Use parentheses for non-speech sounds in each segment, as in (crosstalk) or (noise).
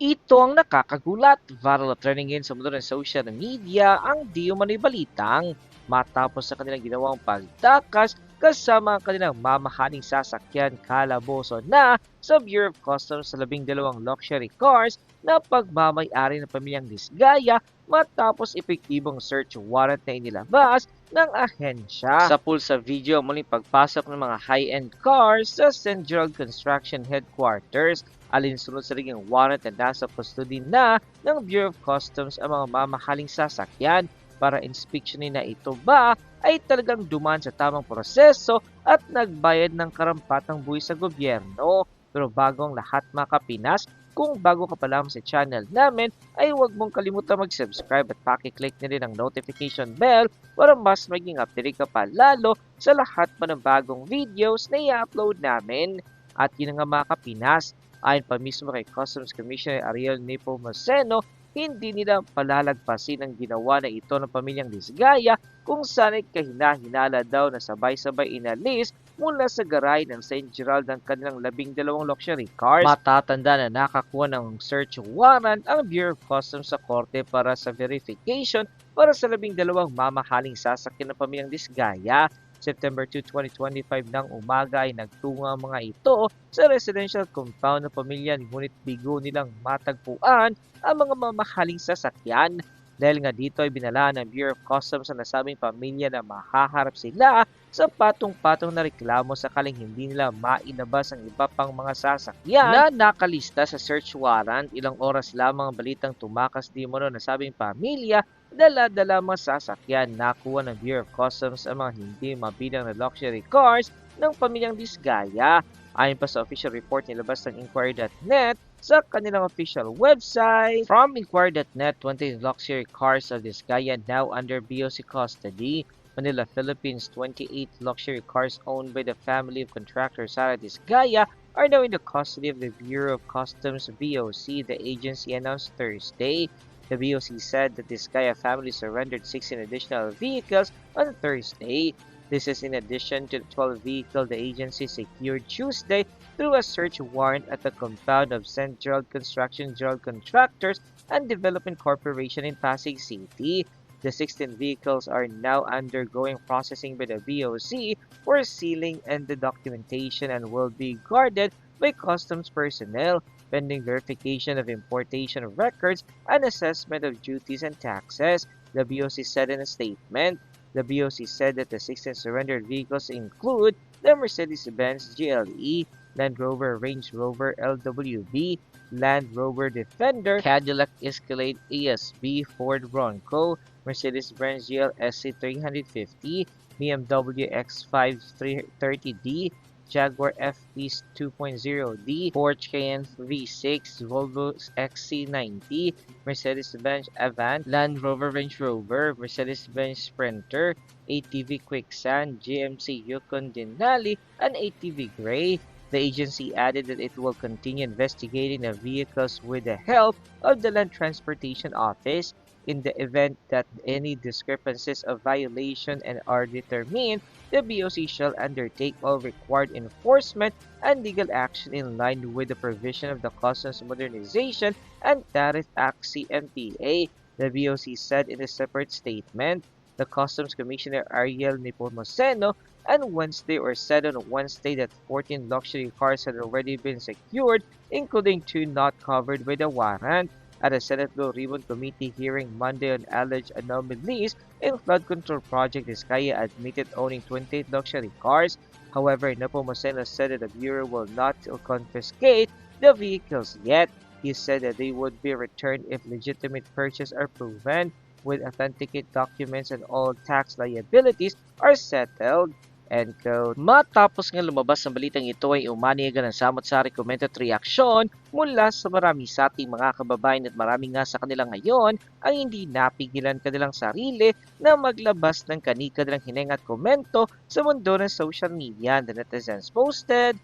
Ito ang nakakagulat. Viral trending ngayon sa mundo ng social media ang di umano'y balitang matapos sa kanilang ginawang pagtakas kasama ang kanilang mamahaling sasakyan kalaboso na sa Bureau of Customs sa labing dalawang luxury cars na pagmamayari ng pamilyang Disgaya matapos epektibong search warrant na inilabas ng ahensya. Sa pool sa video, muling pagpasok ng mga high-end cars sa. Gerald Construction Headquarters alinsunod sa naging warrant na nasa custody na ng Bureau of Customs ang mga mamahaling sasakyan para inspeksyonin na ito ba ay talagang duman sa tamang proseso at nagbayad ng karampatang buwis sa gobyerno. Pero bago ang lahat mga kapinas, kung bago ka pa lamang sa channel namin, ay huwag mong kalimutan mag-subscribe at pakiclick na rin ang notification bell para mas maging update ka pa lalo sa lahat pa ng bagong videos na i-upload namin. At yun nga mga kapinas, ayon pa mismo kay Customs Commissioner Ariel Nepomuceno, hindi nila palalagpasin ang ginawa na ito ng pamilyang Disgaya kung saan ay kahina-hinala daw na sabay-sabay inalis mula sa garay ng St. Gerald ng kanilang labing dalawang luxury cars. Matatanda na nakakuha ng search warrant ang Bureau of Customs sa korte para sa verification para sa labing dalawang mamahaling sasakyan ng pamilyang Disgaya. September 2, 2025 ng umaga ay nagtungo ang mga ito sa residential compound ng pamilya ngunit bigo nilang matagpuan ang mga mamahaling sasakyan. Dahil nga dito ay binalaan ng Bureau of Customs sa nasabing pamilya na mahaharap sila sa patong-patong na reklamo sakaling hindi nila mainabas ang iba pang mga sasakyan na nakalista sa search warrant. Ilang oras lamang ang balitang tumakas di mo na nasabing pamilya dala-dala mga sasakyan nakuha ng Bureau of Customs ang mga hindi mabilang na luxury cars ng pamilyang Disgaya. Ayon pa sa official report nilabas ng Inquiry.net sa kanilang official website. From Inquiry.net, 20 luxury cars of Disgaya now under BOC custody. Manila, Philippines, 28 luxury cars owned by the family of contractor Sara Disgaya are now in the custody of the Bureau of Customs BOC, the agency announced Thursday. The BOC said that the Disgaya family surrendered 16 additional vehicles on Thursday. This is in addition to the 12 vehicles the agency secured Tuesday through a search warrant at the compound of. Gerald Construction Gerald Contractors and Development Corporation in Pasig City. The 16 vehicles are now undergoing processing by the BOC for sealing and the documentation and will be guarded by customs personnel pending verification of importation of records and assessment of duties and taxes, the BOC said in a statement. The BOC said that the 16 surrendered vehicles include the Mercedes-Benz GLE, Land Rover Range Rover LWB, Land Rover Defender, Cadillac Escalade ESB, Ford Bronco, Mercedes-Benz GL SC350, BMW X5 330D, Jaguar F-Pace 2.0D, Porsche Cayenne V6, Volvo XC90, Mercedes-Benz Avant, Land Rover Range Rover, Mercedes-Benz Sprinter, ATV Quicksand, GMC Yukon Denali, and ATV Gray. The agency added that it will continue investigating the vehicles with the help of the Land Transportation Office in the event that any discrepancies of violation and are determined, the BOC shall undertake all required enforcement and legal action in line with the provision of the Customs Modernization and Tariff Act CMTA, the BOC said in a separate statement. The Customs Commissioner Ariel Nepomuceno and Wednesday or said on Wednesday that 14 luxury cars had already been secured, including two not covered by the warrant at a Senate Blue Ribbon Committee hearing Monday on alleged anomalies in flood control project, Vizcaya admitted owning 28 luxury cars. However, Nepomuceno said that the Bureau will not confiscate the vehicles yet. He said that they would be returned if legitimate purchase are proven with authenticate documents and all tax liabilities are settled. End quote. Matapos nga lumabas ang balitang ito ay umaniga ng samot-sari comment at reaksyon mula sa marami sa ating mga kababayan at marami nga sa kanila ngayon ang hindi napigilan kanilang sarili na maglabas ng kani-kanilang hininga at komento sa mundo ng social media. The netizens posted,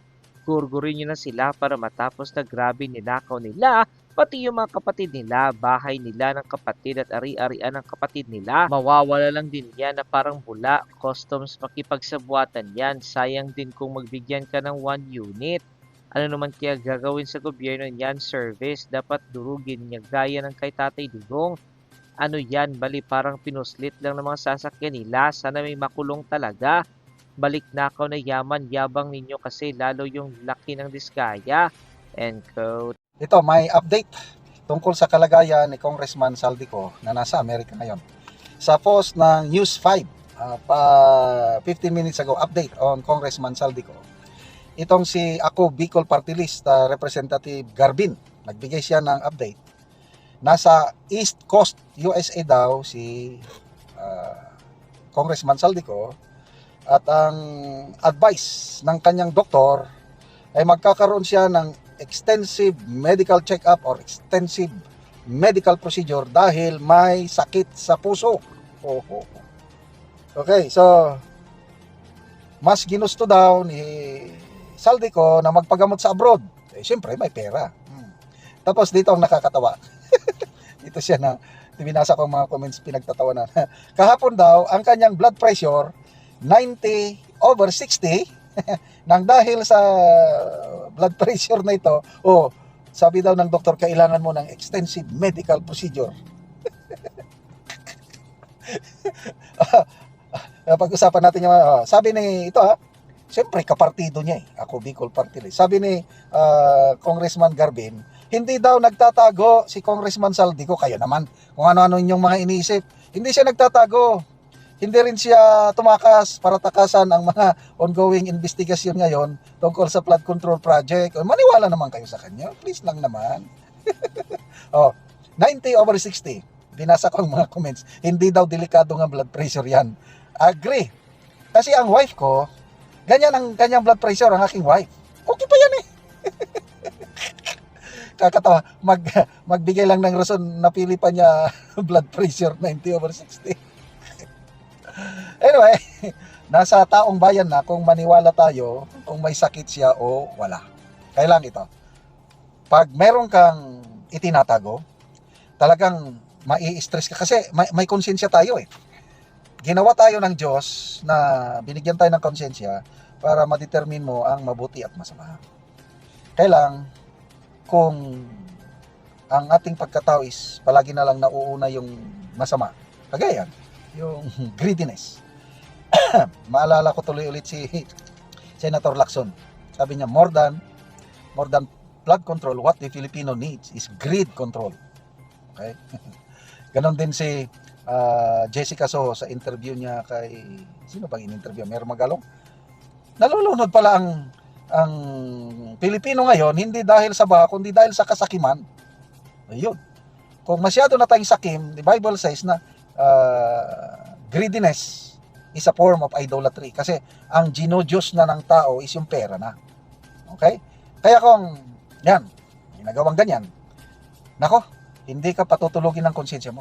gurgurin nyo na sila para matapos na grabe ninakaw nila pati yung mga kapatid nila, bahay nila ng kapatid at ari-arian ng kapatid nila. Mawawala lang din yan na parang bula, customs makipagsabuatan yan. Sayang din kung magbigyan ka ng one unit. Ano naman kaya gagawin sa gobyerno niyan service? Dapat durugin niya gaya ng kay Tatay Dugong. Ano yan? Bali parang pinuslit lang ng mga sasakyan nila. Sana may makulong talaga. Balik nakaw na yaman, yabang ninyo kasi lalo yung laki ng diskaya. End quote. Ito, may update tungkol sa kalagayan ni Congressman Saldico na nasa Amerika ngayon. Sa post ng News 5, uh, pa 15 minutes ago, update on Congressman Saldico. Itong si Ako Bicol Party List uh, Representative Garbin, nagbigay siya ng update. Nasa East Coast, USA daw si uh, Congressman Saldico at ang advice ng kanyang doktor ay magkakaroon siya ng extensive medical check-up or extensive medical procedure dahil may sakit sa puso. Oh, oh, oh. Okay, so mas ginusto daw ni Saldico na magpagamot sa abroad. Eh, siyempre, may pera. Hmm. Tapos dito ang nakakatawa. (laughs) Ito siya na binasa ko mga comments pinagtatawa na. (laughs) Kahapon daw, ang kanyang blood pressure 90 over 60 (laughs) nang dahil sa blood (laughs) pressure na ito, oh, sabi daw ng doktor, kailangan mo ng extensive medical procedure. (laughs) Ah, Pag-usapan natin yung, ah, sabi ni, ito ha, siyempre kapartido niya eh, ako Bicol Party. Sabi ni ah, Congressman Garbin, hindi daw nagtatago si Congressman Saldico, kayo naman, kung ano-ano yung mga iniisip. Hindi siya nagtatago. Hindi rin siya tumakas para takasan ang mga ongoing investigation ngayon tungkol sa flood control project. O, Maniwala naman kayo sa kanya. Please lang naman. (laughs) oh, 90 over 60. Binasa ko ang mga comments. Hindi daw delikado nga blood pressure yan. Agree. Kasi ang wife ko, ganyan ang kanyang blood pressure, ang aking wife. Okay pa yan eh. (laughs) Kakatawa, mag, magbigay lang ng rason, napili pa niya (laughs) blood pressure 90 over 60. (laughs) anyway, (laughs) nasa taong bayan na kung maniwala tayo kung may sakit siya o wala. Kailang ito. Pag meron kang itinatago, talagang mai-stress ka kasi may, may konsensya tayo eh. Ginawa tayo ng Diyos na binigyan tayo ng konsensya para ma-determine mo ang mabuti at masama. Kailang kung ang ating pagkatao is palagi na lang nauuna yung masama. Kagaya yan, yung greediness. (coughs) Maalala ko tuloy ulit si (coughs) Senator Lacson. Sabi niya, more than, more than flood control, what the Filipino needs is greed control. Okay? (laughs) Ganon din si ah, Jessica Soho sa interview niya kay, sino bang in-interview? Mer Magalong? Nalulunod pala ang ang Pilipino ngayon hindi dahil sa baha kundi dahil sa kasakiman. Ayun. Kung masyado na tayong sakim, the Bible says na ah, greediness is a form of idolatry kasi ang ginodiyos na ng tao is yung pera na. Okay? Kaya kung yan, ginagawang ganyan, nako, hindi ka patutulugin ng konsensya mo.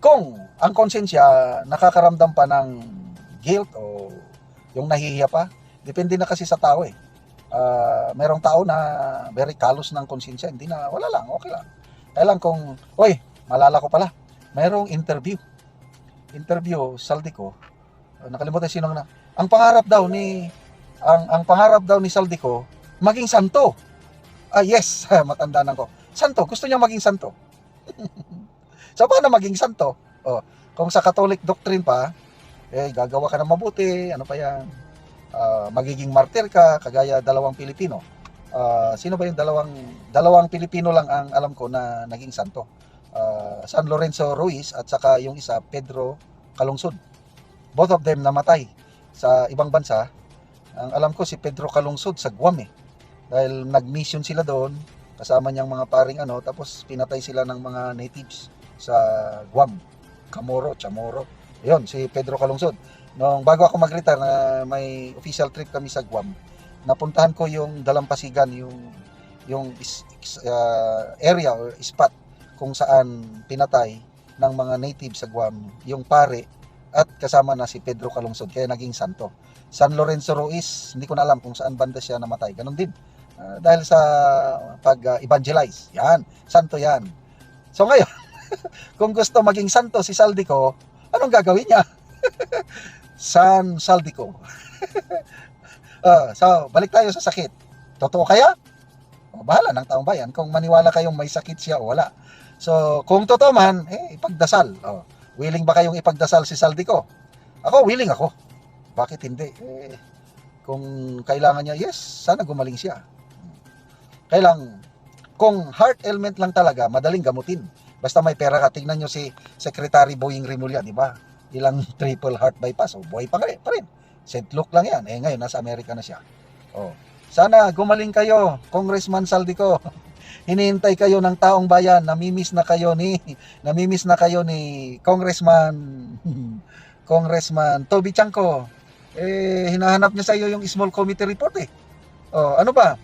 Kung ang konsensya nakakaramdam pa ng guilt o yung nahihiya pa, depende na kasi sa tao eh. Ah, merong tao na very callous ng konsensya, hindi na, wala lang, okay lang. Kaya lang kung, oy, malala ko pala, merong interview. Interview, Saldico, ah, nakalimutan sino na, ang pangarap daw ni, ang, ang pangarap daw ni Saldico, maging santo. Ah, yes, (laughs) matanda na ko. Santo, gusto niya maging santo. (laughs) so, paano maging santo? Oh, kung sa Catholic doctrine pa, eh, gagawa ka ng mabuti, ano pa yan, Ah, magiging martir ka, kagaya dalawang Pilipino. Ah, sino ba yung dalawang, dalawang Pilipino lang ang alam ko na naging santo? Ah, San Lorenzo Ruiz at saka yung isa, Pedro Calungsod. Both of them namatay sa ibang bansa. Ang alam ko si Pedro Calungsod sa Guam eh. Dahil nag-mission sila doon, kasama niyang mga paring ano, tapos pinatay sila ng mga natives sa Guam. Camoro, Chamorro. Yun, si Pedro Calungsod. Nung bago ako mag-retire na may official trip kami sa Guam, napuntahan ko yung Dalampasigan, yung yung uh, area or spot kung saan pinatay ng mga native sa Guam, yung pare at kasama na si Pedro Calungsod, kaya naging santo. San Lorenzo Ruiz, hindi ko na alam kung saan banda siya namatay. Ganon din. Ah, dahil sa pag-evangelize. yan, santo yan. So ngayon, (laughs) kung gusto maging santo si Saldico, anong gagawin niya? (laughs) San Saldico. (laughs) Ah, so, balik tayo sa sakit. Totoo kaya? O, bahala ng taong bayan kung maniwala kayong may sakit siya o wala. So, kung totoo man, eh, ipagdasal. O, willing ba kayong ipagdasal si Saldico? Ako, willing ako. Bakit hindi? Eh, kung kailangan niya, yes, sana gumaling siya. Kailang, kung heart ailment lang talaga, madaling gamutin. Basta may pera ka, tingnan nyo si Secretary Boying Rimulya, di ba? Ilang (laughs) triple heart bypass, o buhay pa, pa rin. Sedlock lang yan. Eh ngayon, nasa Amerika na siya. Oh. Sana gumaling kayo, Congressman Saldico. (laughs) Hinihintay kayo ng taong bayan, namimiss na kayo ni namimiss na kayo ni Congressman (laughs) Congressman Toby Chanko. Eh hinahanap niya sa iyo yung small committee report eh. Oh, ano ba?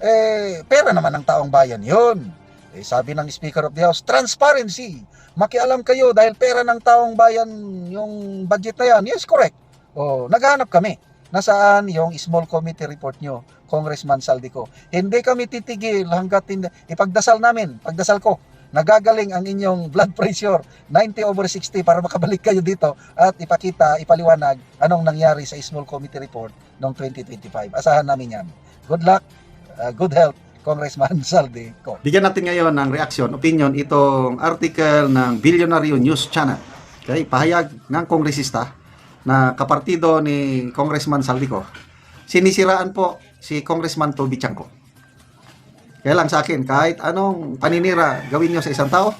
Eh pera naman ng taong bayan 'yon. Eh, sabi ng Speaker of the House, transparency. Makialam kayo dahil pera ng taong bayan yung budget na yan. Yes, correct. Oh, naghahanap kami. Nasaan yung small committee report nyo, Congressman Saldico? Hindi kami titigil hanggat hindi. Ipagdasal namin, pagdasal ko, nagagaling ang inyong blood pressure 90 over 60 para makabalik kayo dito at ipakita, ipaliwanag anong nangyari sa small committee report noong 2025. Asahan namin yan. Good luck, uh, good health, Congressman (laughs) Saldico. Bigyan natin ngayon ng reaction, opinion, itong article ng Billionaire News Channel. Okay, pahayag ng kongresista na kapartido ni Congressman Saldico. Sinisiraan po si Congressman Toby Chanco. Kaya lang sa akin, kahit anong paninira gawin nyo sa isang tao,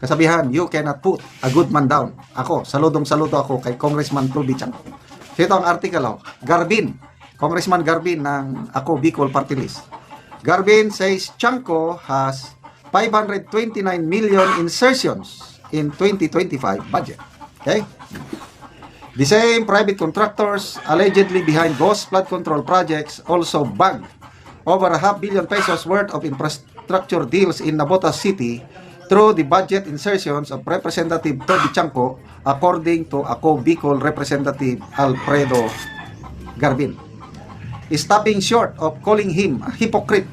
kasabihan, you cannot put a good man down. Ako, saludong saludo ako kay Congressman Toby Chanco. So ito ang article, oh. Garbin, Congressman Garbin ng Ako Bicol Party List. Garvin says Chanco has 529 million insertions in 2025 budget. Okay? The same private contractors allegedly behind Ghost flood control projects also bagged over a half billion pesos worth of infrastructure deals in Nabota City through the budget insertions of Representative Toby Chanco according to Ako Bicol Representative Alfredo Garvin. Stopping short of calling him a hypocrite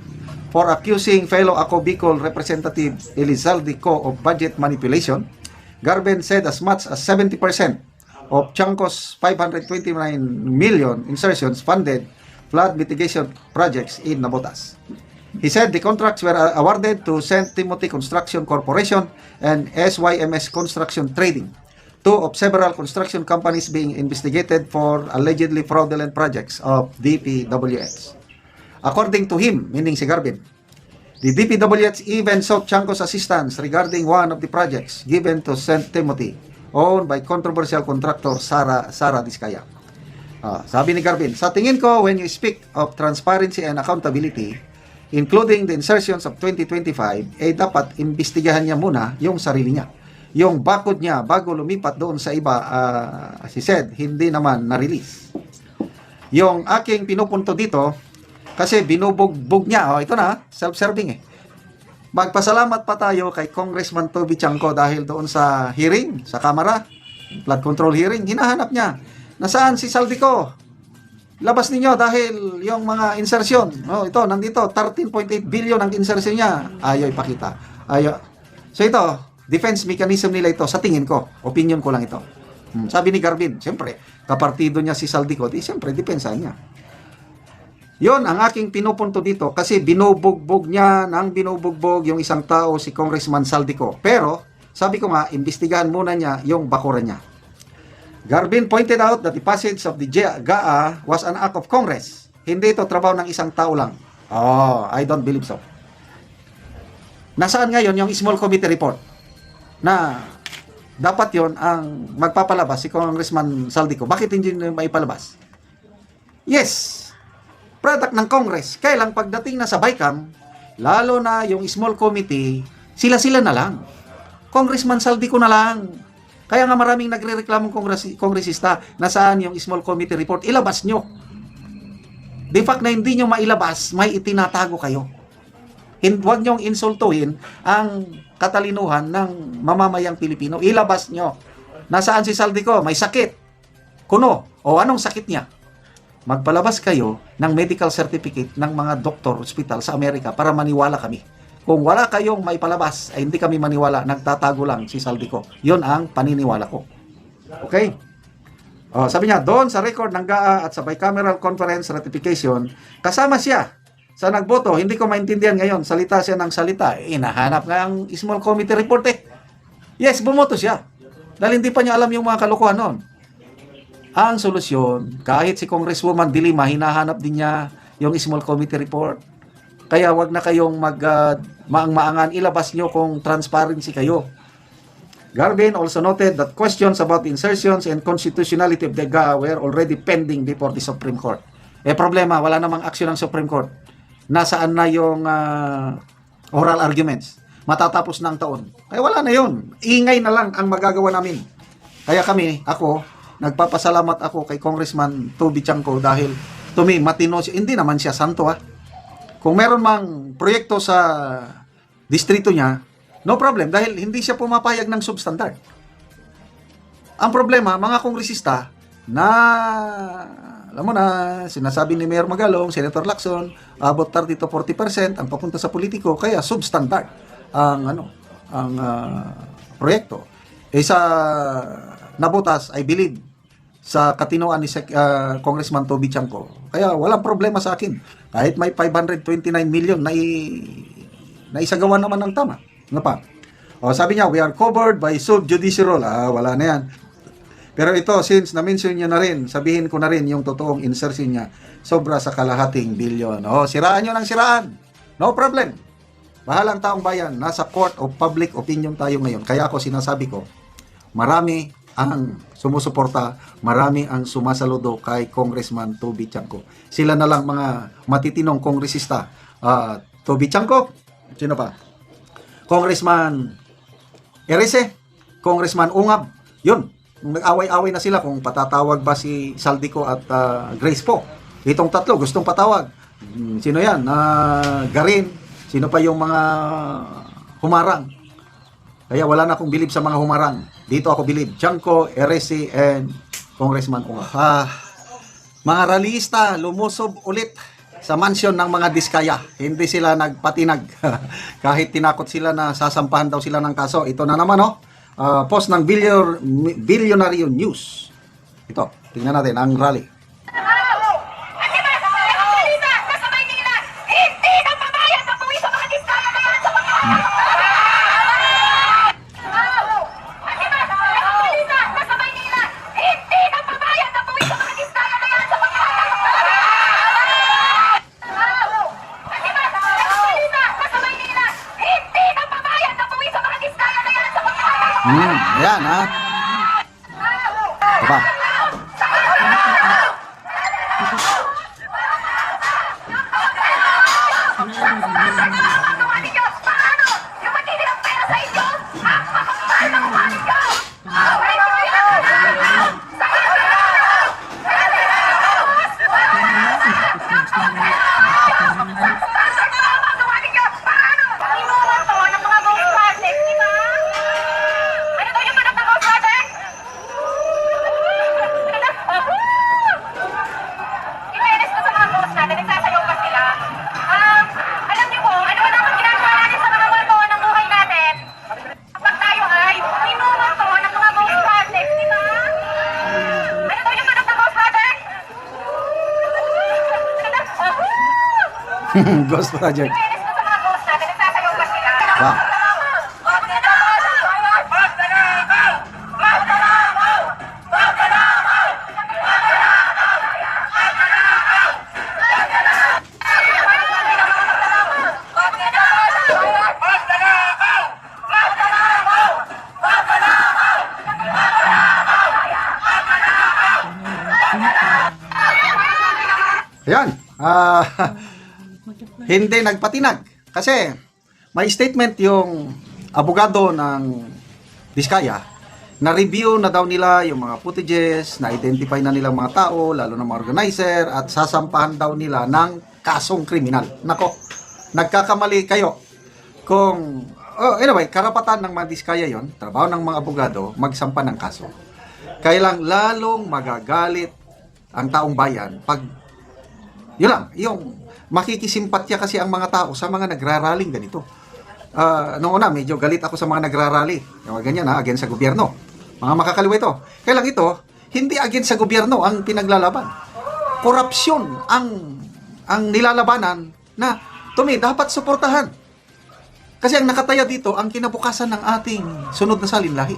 for accusing fellow Ako Representative Elizalde Co of budget manipulation, Garben said as much as 70% of Chanco's 529 million insertions funded flood mitigation projects in Nabotas. He said the contracts were awarded to St. Timothy Construction Corporation and SYMS Construction Trading, two of several construction companies being investigated for allegedly fraudulent projects of DPWH. According to him, meaning si Garbin, the DPWH even sought Chanco's assistance regarding one of the projects given to St. Timothy, owned by controversial contractor Sara Sara Diskaya. Ah, sabi ni Garbin, sa tingin ko, when you speak of transparency and accountability, including the insertions of 2025, eh dapat imbestigahan niya muna yung sarili niya. Yung bakod niya bago lumipat doon sa iba, as he said, hindi naman na-release. Yung aking pinupunto dito, kasi binubugbog niya, oh, ito na, self-serving eh. Magpasalamat pa tayo kay Congressman Toby Chanco dahil doon sa hearing, sa Kamara, flood control hearing, hinahanap niya. Nasaan si Saldico? Labas ninyo dahil yung mga insertion, oh, ito, nandito, 13.8 billion ang insertion niya. Ayaw ipakita. Ayaw. So ito, defense mechanism nila ito, sa tingin ko, opinion ko lang ito. Hmm, Sabi ni Garvin, siyempre, kapartido niya si Saldico, di siyempre, depensa niya. Yon ang aking pinupunto dito kasi binubugbog niya nang binubugbog yung isang tao si Congressman Saldico. Pero, sabi ko nga, imbestigahan muna niya yung bakuran niya. Garvin pointed out that the passage of the GAA was an act of Congress. Hindi ito trabaho ng isang tao lang. Oh, I don't believe so. Nasaan ngayon yung small committee report? Na dapat yon ang magpapalabas si Congressman Saldico. Bakit hindi maipalabas? Yes, product ng Congress. Kaya lang pagdating na sa BICAM, lalo na yung small committee, sila-sila na lang. Congressman Saldico na lang. Kaya nga maraming nagre-reklamong kongres kongresista na saan yung small committee report, ilabas nyo. The fact na hindi nyo mailabas, may itinatago kayo. Huwag nyong insultuhin ang katalinuhan ng mamamayang Pilipino. Ilabas nyo. Nasaan si Saldico? May sakit. Kuno. O anong sakit niya? Magpalabas kayo ng medical certificate ng mga doktor hospital sa Amerika para maniwala kami. Kung wala kayong maipalabas, ay hindi kami maniwala, nagtatago lang si Saldico. Yun ang paniniwala ko. Okay? Oh, sabi niya, doon sa record ng GAA at sa bicameral conference ratification, kasama siya sa nagboto, hindi ko maintindihan ngayon, salita siya ng salita, eh, inahanap nga ang small committee report eh. Yes, bumoto siya. Dahil hindi pa niya alam yung mga kalokohan noon. Ang solusyon, kahit si Congresswoman Dilima, hinahanap din niya yung small committee report. Kaya wag na kayong mag uh, maang-maangan, ilabas nyo kung transparency kayo. Garvin also noted that questions about insertions and constitutionality of the GA were already pending before the Supreme Court. Eh problema, wala namang aksyon ng Supreme Court. Nasaan na yung ah, oral arguments? Matatapos ng taon. Kaya wala na yun. Ingay na lang ang magagawa namin. Kaya kami, ako, nagpapasalamat ako kay Congressman Toby Chanko dahil to me, matino siya. Hindi naman siya santo ha. Kung meron mang proyekto sa distrito niya, no problem dahil hindi siya pumapayag ng substandard. Ang problema, mga kongresista na alam mo na, sinasabi ni Mayor Magalong, Senator Lacson, about 30 to 40% ang papunta sa politiko, kaya substandard ang ano, ang ah, proyekto. Eh sa nabutas, I believe, sa katinoan ni Sec- ah, Congressman Toby Chanko. Kaya walang problema sa akin. Kahit may 529 million na na isagawa naman ng tama. Ano pa? O, sabi niya, we are covered by subjudicial. Ah, wala na yan. Pero ito, since na-mention niya na rin, sabihin ko na rin yung totoong insertion niya, sobra sa kalahating bilyon. O, siraan nyo ng siraan. No problem. Bahalang taong bayan, nasa court of public opinion tayo ngayon. Kaya ako sinasabi ko, marami ang sumusuporta, marami ang sumasaludo kay Congressman Toby Chanko. Sila na lang mga matitinong kongresista. Ah, Toby Chanko, sino pa? Congressman Erese, Congressman Ungab, yun. Nag-away-away na sila kung patatawag ba si Saldico at ah, Grace po. Itong tatlo, gustong patawag. Hmm, Sino yan? Ah, Garin. Sino pa yung mga humarang? Kaya wala na akong bilib sa mga humarang. Dito ako bilib. Chanko, Eresi, and Congressman Ungab. Ah, mga ralista, lumusob ulit sa mansyon ng mga diskaya. Hindi sila nagpatinag. (laughs) Kahit tinakot sila na sasampahan daw sila ng kaso. Ito na naman, oh. Ah, post ng Billion, Billionaire News. Ito, tingnan natin ang rally. Hmm, ayan, ha? Ito pa. Gawa ninyo, paano? Yung matitira ang pera sa inyo? Ang makapal ng mukha ninyo! Away ko yan! Gawa ninyo, paano? Inuwan to ng mga ghost project, di ba? Ano daw yung manap ng ghost project? Imenes ko sa mga ghost natin, nagsasayaw pa sila. Um, alam niyo po, ano ba dapat ginagawa natin sa mga multo ng buhay natin? Kapag tayo ay inuwan to ng mga ghost project, di ba? Ano daw yung manap ng ghost project? (laughs) Ghost Project. Imenes ko sa mga ghost natin, nagsasayaw pa sila. Wow. Ayan. Ah, hindi nagpatinag. Kasi may statement yung abogado ng Diskaya na review na daw nila yung mga footages, na identify na nilang mga tao, lalo na mga organizer, at sasampahan daw nila ng kasong kriminal. Nako, nagkakamali kayo. Kung, oh, anyway, karapatan ng mga Diskaya yon trabaho ng mga abogado, magsampa ng kaso. Kailang lalong magagalit ang taong bayan pag yun lang, yung makikisimpatya kasi ang mga tao sa mga nagraraling ganito. Ah, noong una, medyo galit ako sa mga nagrarally. Yung mga ganyan ha, against sa gobyerno. Mga makakaliwa ito. Kaya lang ito, hindi against sa gobyerno ang pinaglalaban. Korupsyon ang ang nilalabanan na to me, dapat suportahan. Kasi ang nakataya dito, ang kinabukasan ng ating sunod na salinlahi.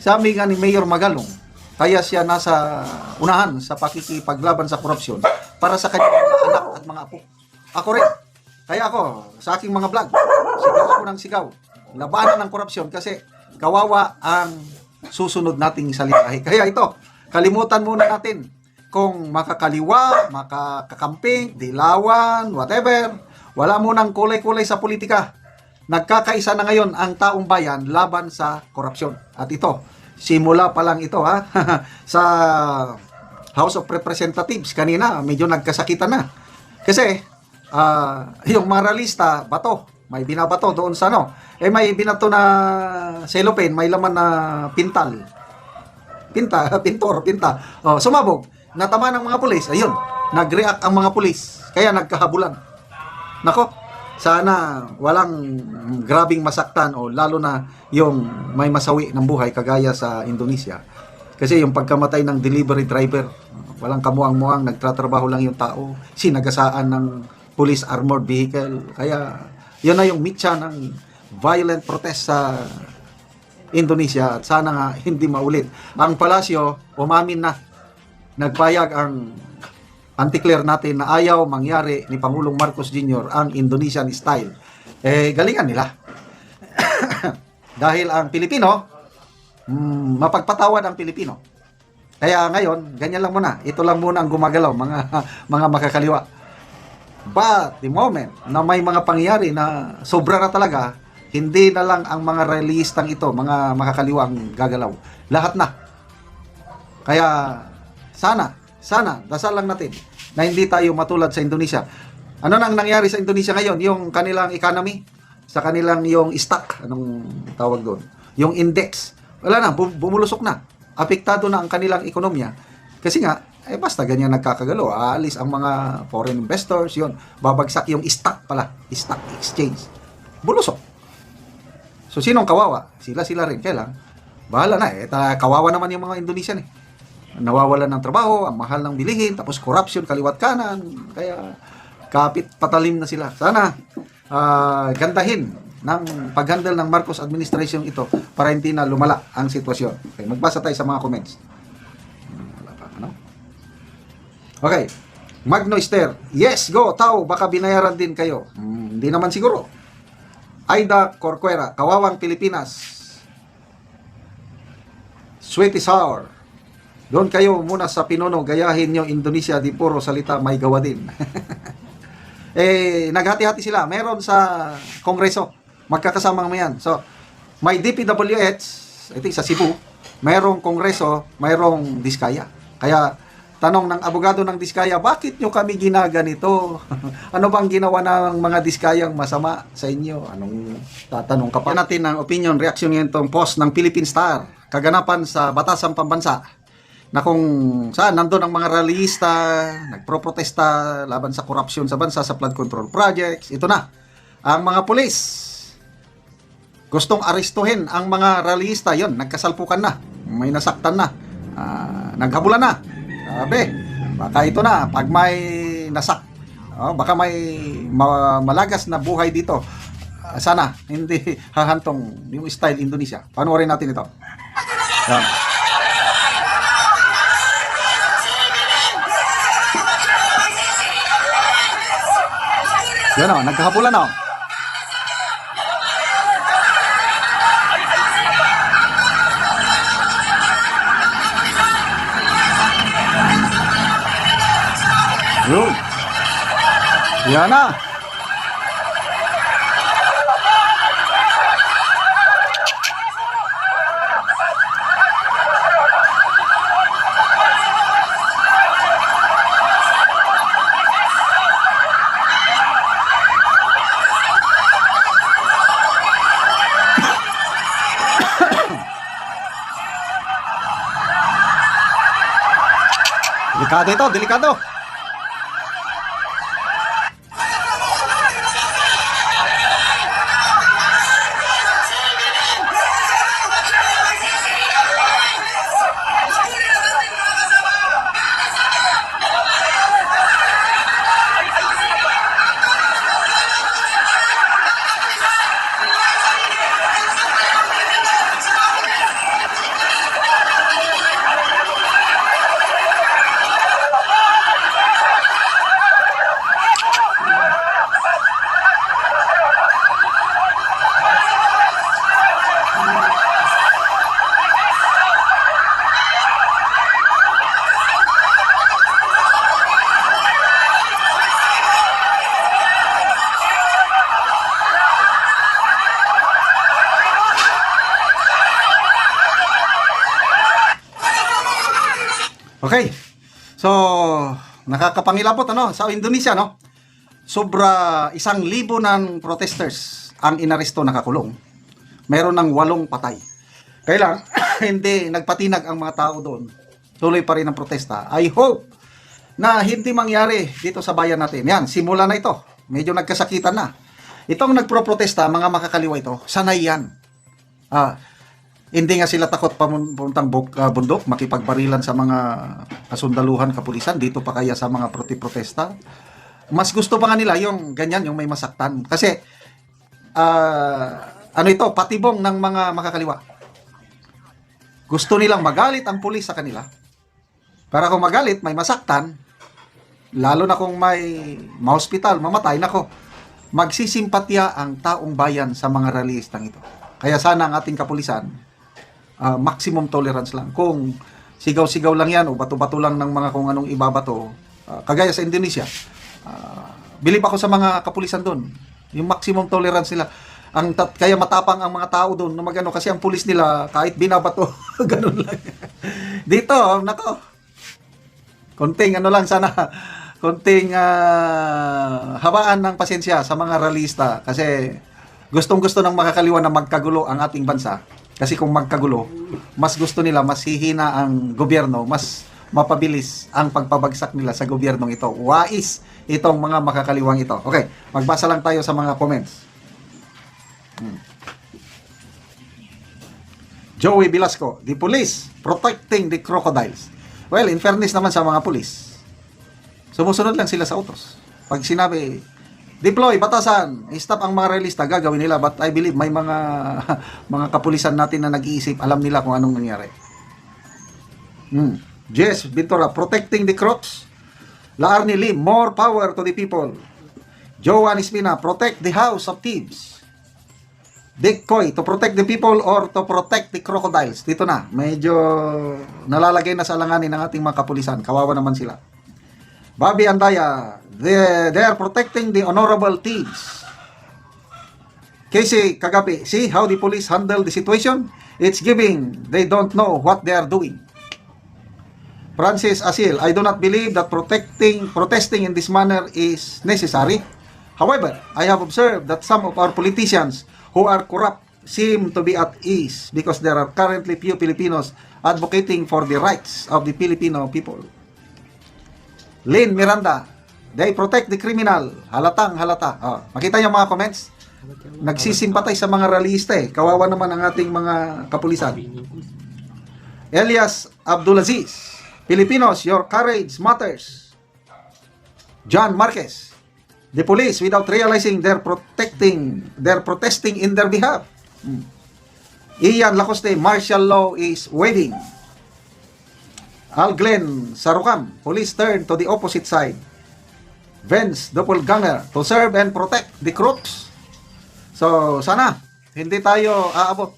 Sabi nga ni Mayor Magalong, kaya siya nasa unahan sa pakikipaglaban sa korupsyon para sa kanyang mga anak at mga apo. Ako rin. Kaya ako, sa aking mga vlog, sigaw ako ng sigaw. Labanan ng korupsyon kasi kawawa ang susunod nating salitahe. Kaya ito, kalimutan muna natin kung makakaliwa, makakakamping, dilawan, whatever. Wala munang kulay-kulay sa politika. Nagkakaisa na ngayon ang taong bayan laban sa korupsyon. At ito, simula pa lang ito ha, (laughs) sa House of Representatives kanina, medyo nagkasakitan na. Kasi, ah, yung maralista, bato, may binabato doon sa ano, eh may binato na cellophane, may laman na pintal. Pinta, (laughs) pintor, pinta. Oh, sumabog, natama ng mga pulis, ayun, nag-react ang mga pulis, kaya nagkahabulan. Nako, sana walang grabing masaktan o lalo na yung may masawi ng buhay kagaya sa Indonesia. Kasi yung pagkamatay ng delivery driver, walang kamuang-muang, nagtratrabaho lang yung tao, sinagasaan ng police armored vehicle. Kaya yun na yung mitya ng violent protest sa Indonesia at sana nga hindi maulit. Ang palasyo, umamin na. Nagpayag ang anti-clear natin na ayaw mangyari ni Pangulong Marcos Jr. ang Indonesian style. Eh, galingan nila. (coughs) Dahil ang Pilipino, mm, mapagpatawad ang Pilipino. Kaya ngayon, ganyan lang muna. Ito lang muna ang gumagalaw, mga, (laughs) mga makakaliwa. But the moment na may mga pangyayari na sobra na talaga, hindi na lang ang mga realistang ito, mga makakaliwa ang gagalaw. Lahat na. Kaya sana, sana, dasal lang natin na hindi tayo matulad sa Indonesia. Ano nang nangyari sa Indonesia ngayon? Yung kanilang economy, sa kanilang yung stock, anong tawag doon? Yung index. Wala na, bum- bumulusok na. Apektado na ang kanilang ekonomiya. Kasi nga, eh basta ganyan nagkakagalo, aalis ang mga foreign investors, yon babagsak yung stock pala, stock exchange. Bulusok. So, sinong kawawa? Sila-sila rin. Kailan? Bahala na eh. Ta- kawawa naman yung mga Indonesian eh. Nawawalan ng trabaho, ang mahal ng bilihin, tapos corruption, kaliwat kanan. Kaya, kapit patalim na sila. Sana, ah, gandahin ng paghandle ng Marcos administration ito para hindi na lumala ang sitwasyon. Okay, magbasa tayo sa mga comments. Hmm, Wala pa, ano? Okay. Magno Ester, yes, go, tao, baka binayaran din kayo. Hmm, hindi naman siguro. Aida Corcuera, Kawawang Pilipinas. Sweet is sour. Doon kayo muna sa Pinuno, gayahin nyo Indonesia, di puro salita, may gawa din. (laughs) eh, naghati-hati sila. Meron sa Kongreso, magkakasamang mayan. So, may DPWH, I think sa Cebu, merong Kongreso, mayroong Diskaya. Kaya, tanong ng abogado ng Diskaya, bakit nyo kami ginaganito? (laughs) ano bang ginawa ng mga Diskayang masama sa inyo? Anong tatanong ka pa? natin ang opinion, reaction ngayon post ng Philippine Star, kaganapan sa Batasang Pambansa, na kung saan nandun ang mga rallyista, nagpro-protesta laban sa korupsyon sa bansa sa flood control projects. Ito na, ang mga pulis gustong arestuhin ang mga rallyista. Yon, nagkasalpukan na, may nasaktan na, Ah, naghabulan na. Sabi, baka ito na, pag may nasak, oh, baka may ma- malagas na buhay dito. Ah, sana, hindi (laughs) hahantong yung style Indonesia. Panoorin natin ito. Yan. Yan o, nagkahabulan o. Yun. Yan na. Delikado ito, delikado. Nakakapangilabot ano sa Indonesia no. Sobra isang libo ng protesters ang inaresto nakakulong. Meron ng walong patay. Kailan (coughs) hindi nagpatinag ang mga tao doon. Tuloy pa rin ang protesta. I hope na hindi mangyari dito sa bayan natin. Yan, simula na ito. Medyo nagkasakitan na. Itong nagpro-protesta, mga makakaliwa ito, sanay yan. Ah, hindi nga sila takot pamuntang ah, bundok, makipagbarilan sa mga kasundaluhan, kapulisan, dito pa kaya sa mga proti-protesta. Mas gusto pa nga nila yung ganyan, yung may masaktan. Kasi, ah, ano ito, patibong ng mga makakaliwa. Gusto nilang magalit ang pulis sa kanila. Para kung magalit, may masaktan, lalo na kung may ma-hospital, mamatay, nako, magsisimpatya ang taong bayan sa mga realistang ito. Kaya sana ang ating kapulisan, ah, maximum tolerance lang. Kung sigaw-sigaw lang yan o bato-bato lang ng mga kung anong ibabato, ah, kagaya sa Indonesia, ah, bilib ako sa mga kapulisan doon. Yung maximum tolerance nila. Ang tat- kaya matapang ang mga tao doon na magano kasi ang pulis nila kahit binabato (laughs) ganun lang. Dito, nako. Konting ano lang sana konting ah, habaan ng pasensya sa mga realista kasi gustong-gusto ng makakaliwa na magkagulo ang ating bansa. Kasi kung magkagulo, mas gusto nila, mas hihina ang gobyerno, mas mapabilis ang pagpabagsak nila sa gobyernong ito. Wais itong mga makakaliwang ito. Okay, magbasa lang tayo sa mga comments. Hmm. Joey Velasco, the police protecting the crocodiles. Well, in fairness naman sa mga pulis, sumusunod lang sila sa utos. Pag sinabi, deploy, batasan, stop ang mga realista, gagawin nila. But I believe may mga (laughs) mga kapulisan natin na nag-iisip, alam nila kung anong nangyari. Hmm. Jess Ventura, protecting the crops. La Arnie Lim, more power to the people. Joan Espina, protect the house of thieves. Dick Coy, to protect the people or to protect the crocodiles. Dito na, medyo nalalagay na sa alanganin ng ating mga kapulisan. Kawawa naman sila. Bobby Andaya, they, they are protecting the honorable thieves. Casey Kagapi, see how the police handle the situation? It's giving, they don't know what they are doing. Francis Asil, I do not believe that protecting protesting in this manner is necessary. However, I have observed that some of our politicians who are corrupt seem to be at ease because there are currently few Filipinos advocating for the rights of the Filipino people. Lynn Miranda, they protect the criminal. Halatang halata. Oh, makita niyo mga comments? Nagsisimpatay sa mga realista eh. Kawawa naman ang ating mga kapulisan. Elias Abdulaziz, Filipinos, your courage matters. John Marquez, the police without realizing they're protecting, they're protesting in their behalf. Hmm. Ian Lacoste, martial law is waiting. Al Glenn Sarukam, police turn to the opposite side. Vince Doppelganger, to serve and protect the crooks. So, sana, hindi tayo aabot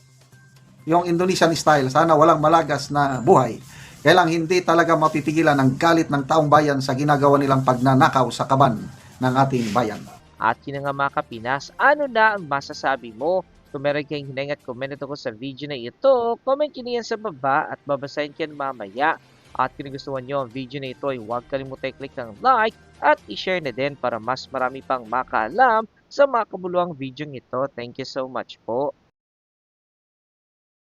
yung Indonesian style. Sana walang malagas na buhay. Kailang hindi talaga mapipigilan ang galit ng taong bayan sa ginagawa nilang pagnanakaw sa kaban ng ating bayan. At yun nga mga kapinas, ano na ang masasabi mo? Kung meron kayong hinang at comment ako sa video na ito, comment nyo yan sa baba at babasahin ko mamaya. At kung gustuhan nyo ang video na ito ay huwag kalimutan i-click ng like at i-share na din para mas marami pang makaalam sa mga kabuluhang video ito. Thank you so much po.